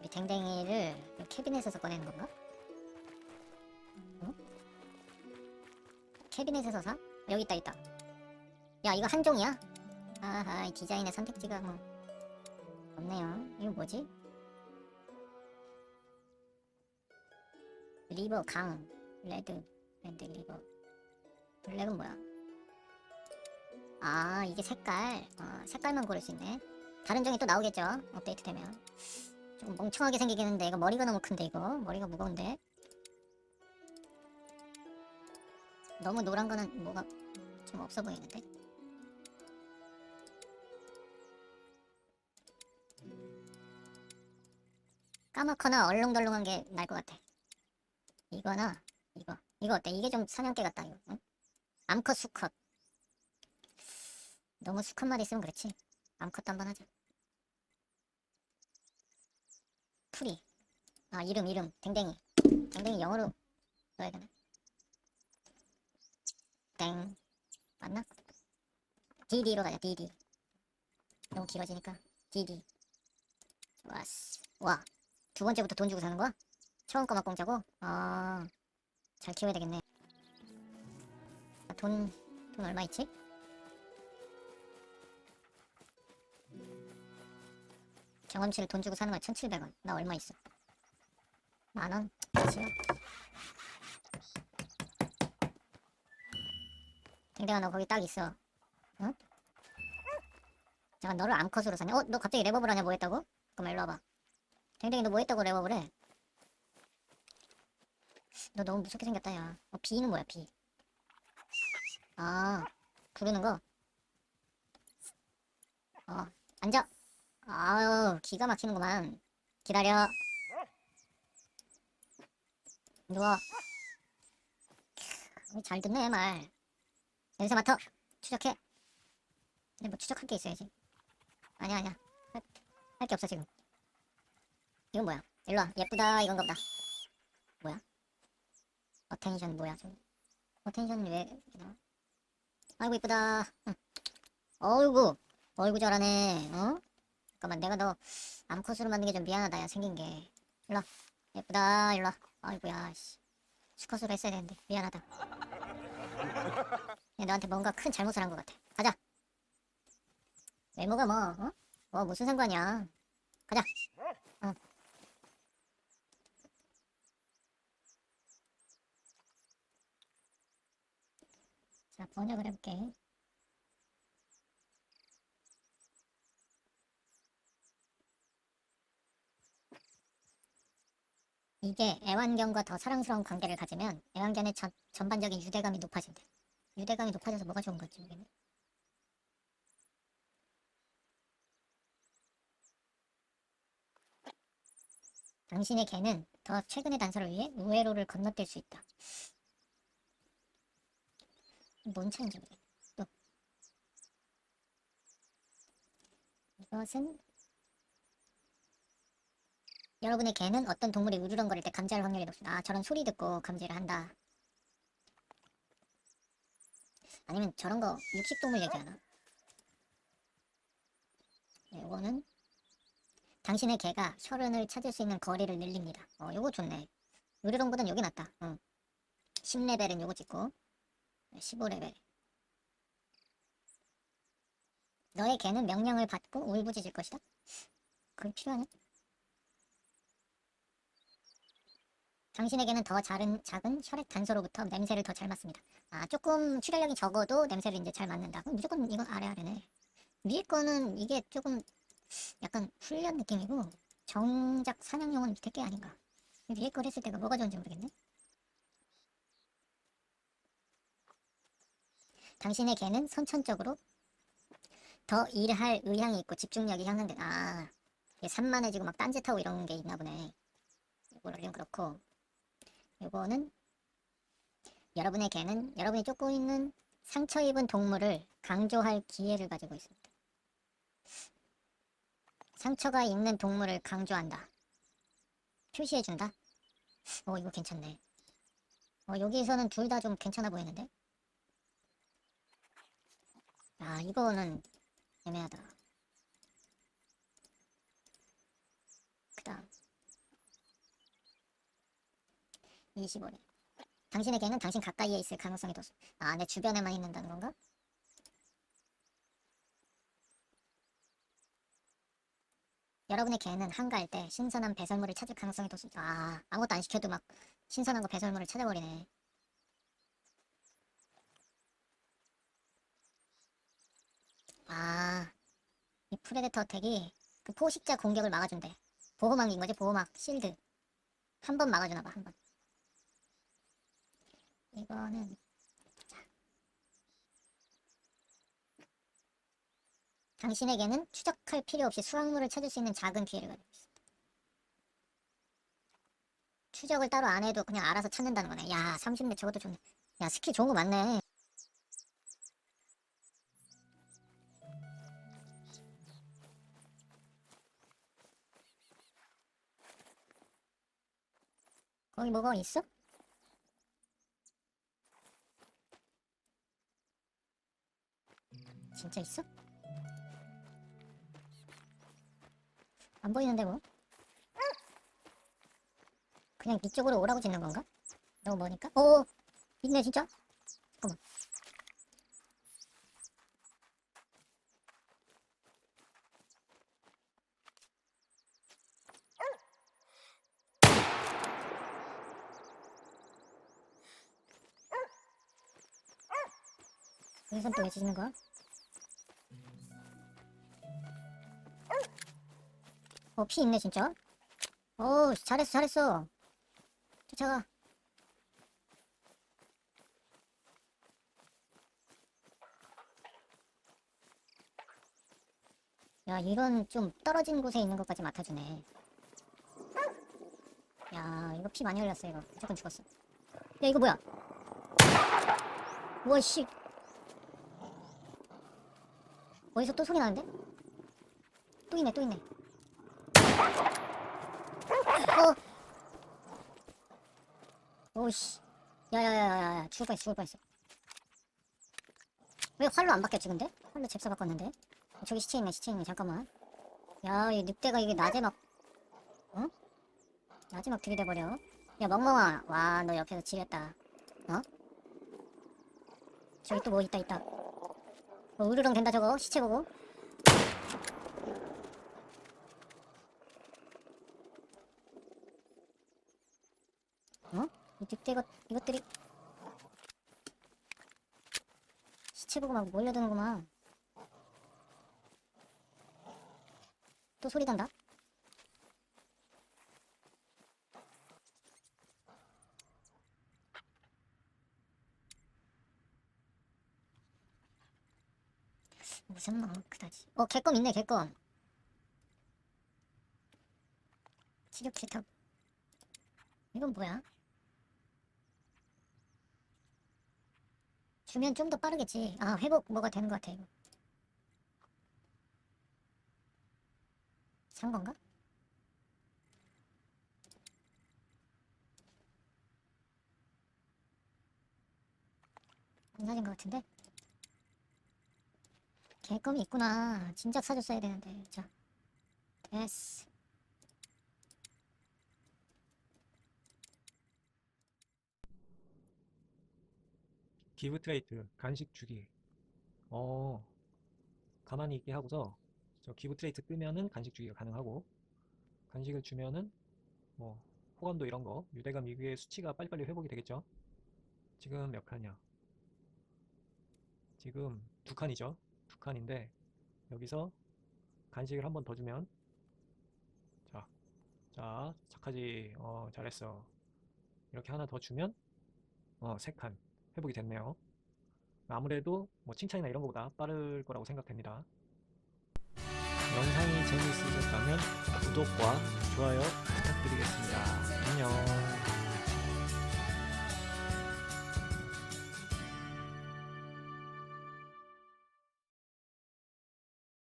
우리 댕댕이를 캐비넷에서 꺼내는 건가? 어? 캐비넷에서 사? 여기 있다 있다 야 이거 한 종이야? 아하 이 디자인의 선택지가 뭐 없네요 이거 뭐지? 리버 강 레드 레드 리버 블랙은 뭐야? 아 이게 색깔 어, 색깔만 고를 수 있네 다른 종이 또 나오겠죠 업데이트 되면 좀 멍청하게 생기긴 했는데 이거 머리가 너무 큰데 이거? 머리가 무거운데? 너무 노란 거는 뭐가 좀 없어 보이는데? 까맣거나 얼렁덜렁한 게 나을 것 같아. 이거나 이거. 이거 어때? 이게 좀 사냥개 같다 이거. 응? 암컷 수컷. 너무 수컷만 있으면 그렇지. 암컷도 한번 하자 풀이. 아 이름 이름. 댕댕이. 댕댕이 영어로 써야 되나? 땡 맞나? 디디로 가자 디디. 너무 길어지니까. 디디. 좋았어. 와두 번째부터 돈 주고 사는 거야? 처음 거막 공짜고? 아잘 키워야 되겠네. 돈 돈 얼마 있지 경험치를 돈 주고 사는 거 1,700원. 나 얼마 있어? 만 원? 그치요? 댕댕아 너 거기 딱 있어. 응? 잠깐 너를 암컷으로 사냐? 어? 너 갑자기 랩업을 하냐? 뭐 했다고? 그럼 일로 와봐. 댕댕이 너 뭐 했다고 랩업을 해? 너 너무 무섭게 생겼다 야. 어, 비는 뭐야 비? 아 부르는 거? 어 앉아. 아유 기가 막히는구만. 기다려. 누워. 캬, 잘 듣네 말. 냄새 맡아. 추적해. 근데 뭐 추적할 게 있어야지. 아니야 아니야. 할 게 없어 지금. 이건 뭐야? 일로와. 예쁘다. 이건가 보다. 뭐야? 어텐션 뭐야 저 어텐션 왜 이렇게 나와? 아이고 이쁘다. 응. 어이구. 어이구 잘하네. 어? 잠깐만 내가 너 암컷으로 만든 게 좀 미안하다 야 생긴 게 일로 와. 예쁘다 일로 와. 아이고야 씨. 수컷으로 했어야 되는데 미안하다 얘 너한테 뭔가 큰 잘못을 한 것 같아 가자 외모가 뭐 어? 뭐 무슨 상관이야 가자 응. 자 번역을 해볼게 이게 애완견과 더 사랑스러운 관계를 가지면 애완견의 전, 전반적인 유대감이 높아진대. 유대감이 높아져서 뭐가 좋은 건지 모르겠네. 당신의 개는 더 최근의 단서를 위해 우회로를 건너뛸 수 있다. 뭔 차인지 모르겠네. 또 이것은 여러분의 개는 어떤 동물이 우르렁거릴 때 감지할 확률이 높습니다. 아, 저런 소리 듣고 감지를 한다. 아니면 저런 거 육식동물 얘기하나? 네, 요거는 당신의 개가 혈흔을 찾을 수 있는 거리를 늘립니다. 어, 요거 좋네. 우르렁보단 요게 낫다. 어. 10레벨은 요거 찍고 15레벨. 너의 개는 명령을 받고 울부짖을 것이다. 그게 필요하냐? 당신에게는 더 작은, 작은 혈액 단소로부터 냄새를 더 잘 맡습니다. 아, 조금 출혈력이 적어도 냄새를 이제 잘 맡는다. 그럼 무조건 이거 아래 아래네. 위에 거는 이게 조금 약간 훈련 느낌이고 정작 사냥용은 밑에 게 아닌가. 위에 걸 했을 때가 뭐가 좋은지 모르겠네. 당신의 개는 선천적으로 더 일할 의향이 있고 집중력이 향상된. 아, 이게 산만해지고 막 딴짓하고 이런 게 있나 보네. 이거는 그렇고 요거는 여러분의 개는 여러분이 쫓고 있는 상처 입은 동물을 강조할 기회를 가지고 있습니다. 상처가 있는 동물을 강조한다. 표시해준다. 어 이거 괜찮네. 어 여기서는 둘 다 좀 괜찮아 보이는데. 아 이거는 애매하다. 그다음 25래. 당신의 개는 당신 가까이에 있을 가능성이 더. 아, 내 주변에만 있는다는 건가? 여러분의 개는 한가할 때 신선한 배설물을 찾을 가능성이 더. 수- 아, 아무것도 안 시켜도 막 신선한 거 배설물을 찾아버리네. 아, 이 프레데터 어택이 그 포식자 공격을 막아준대. 보호막인 거지, 보호막, 실드. 한 번 막아주나 봐, 한 번. 이거는 자. 당신에게는 추적할 필요 없이 수확물을 찾을 수 있는 작은 기회를 가지고 있어. 추적을 따로 안 해도 그냥 알아서 찾는다는 거네. 야, 30렙 저것도 좋네. 야, 스킬 좋은 거 많네. 거기 뭐가 있어? 진짜 있어? 안 보이는데 뭐? 그냥 이쪽으로 오라고 짓는 건가? 너무 머니까? 오! 있네 진짜? 잠깐만 여기선 또왜 짖는 거야? 어, 피 있네, 진짜. 오, 잘했어, 잘했어. 쫓아가. 야, 이런 좀 떨어진 곳에 있는 것까지 맡아주네. 야, 이거 피 많이 흘렸어, 이거. 무조건 죽었어. 야, 이거 뭐야? 우와, 씨. 어디서 또 소리 나는데? 또 있네, 또 있네. 어. 오씨. 야야야야야. 죽을 뻔했어, 죽을 뻔했어. 왜 활로 안 바뀌었지, 근데? 활로 잽싸 바꿨는데? 저기 시체 있네, 시체 있네. 잠깐만. 야, 이 늑대가 이게 낮에 막, 어? 낮에 막 들이대 버려. 야, 멍멍아. 와, 너 옆에서 지렸다. 어? 저기 또 뭐 있다, 있다. 어, 으르렁 된다, 저거. 시체 보고. 어? 이 늑대 것, 이것들이. 시체 보고 막 몰려드는구만 또 소리 난다? 막 그다지? 어 개껌 있네 개껌. 치료 킬탑 이건 뭐야? 주면 좀 더 빠르겠지. 아, 회복 뭐가 되는 것 같아, 이거. 산 건가? 안 사진 것 같은데? 개껌이 있구나. 진작 사줬어야 되는데. 자, 됐어. 기브 트레이트 간식 주기. 어 가만히 있게 하고서 저 기브 트레이트 끄면은 간식 주기가 가능하고 간식을 주면은 뭐 호감도 이런 거 유대감 이후의 수치가 빨리빨리 회복이 되겠죠? 지금 몇 칸이야? 지금 두 칸이죠? 두 칸인데 여기서 간식을 한 번 더 주면 자, 자 착하지. 어 잘했어. 이렇게 하나 더 주면 어세 칸 회복이 됐네요. 아무래도 뭐 칭찬이나 이런 것보다 빠를 거라고 생각됩니다. 영상이 재미있으셨다면 구독과 좋아요 부탁드리겠습니다. 안녕.